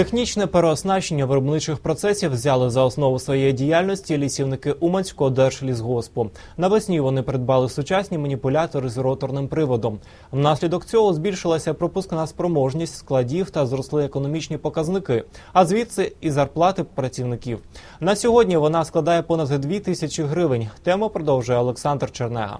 Технічне переоснащення виробничих процесів взяли за основу своєї діяльності лісівники Уманського держлісгоспу. Навесні вони придбали сучасні маніпулятори з роторним приводом. Внаслідок цього збільшилася пропускна спроможність складів та зросли економічні показники, а звідси і зарплати працівників. На сьогодні вона складає понад 2 тисячі гривень. Тему продовжує Олександр Чернега.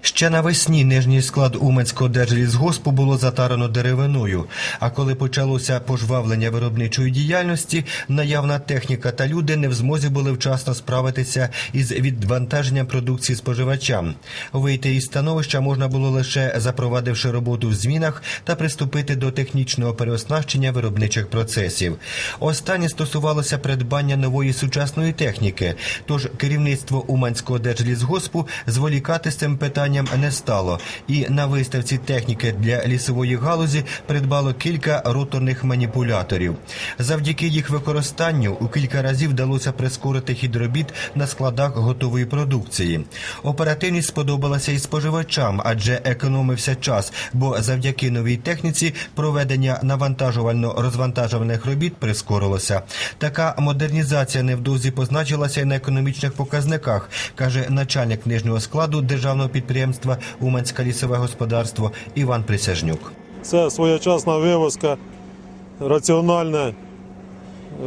Ще навесні нижній склад Уманського держлісгоспу було затарано деревиною. А коли почалося пожвавлення виробничої діяльності, наявна техніка та люди не в змозі були вчасно справитися із відвантаженням продукції споживачам. Вийти із становища можна було лише запровадивши роботу в змінах та приступити до технічного переоснащення виробничих процесів. Останнє стосувалося придбання нової сучасної техніки. Тож керівництво Уманського держлісгоспу зволікати з цим питанням не стало, і на виставці техніки для лісової галузі придбало кілька роторних маніпуляторів. Завдяки їх використанню у кілька разів вдалося прискорити хід робіт на складах готової продукції. Оперативність сподобалася і споживачам, адже економився час, бо завдяки новій техніці проведення навантажувально-розвантажувальних робіт прискорилося. Така модернізація невдовзі позначилася і на економічних показниках, каже начальник нижнього складу державного підприємства Уманське лісове господарство Іван Присяжнюк. Це своєчасна вивозка, раціональне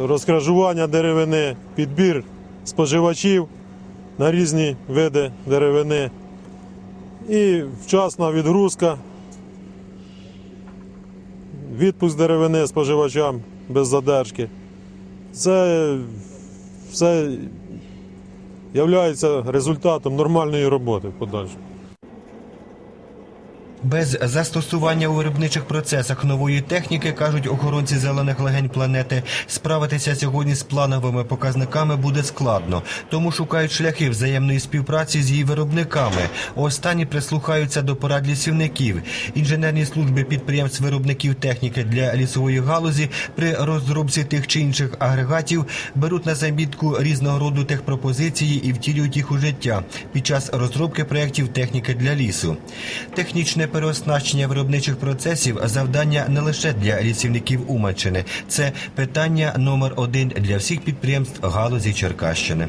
розкражування деревини, підбір споживачів на різні види деревини і вчасна відгрузка, відпуск деревини споживачам без задержки. Це все є результатом нормальної роботи в подальшому. Без застосування у виробничих процесах нової техніки, кажуть охоронці зелених легень планети, справитися сьогодні з плановими показниками буде складно, тому шукають шляхи взаємної співпраці з її виробниками. Останні прислухаються до порад лісівників. Інженерні служби підприємств виробників техніки для лісової галузі при розробці тих чи інших агрегатів беруть на замітку різного роду техпропозиції і втілюють їх у життя під час розробки проєктів техніки для лісу. Технічне переоснащення виробничих процесів завдання не лише для лісівників Уманщини. Це питання номер один для всіх підприємств галузі Черкащини.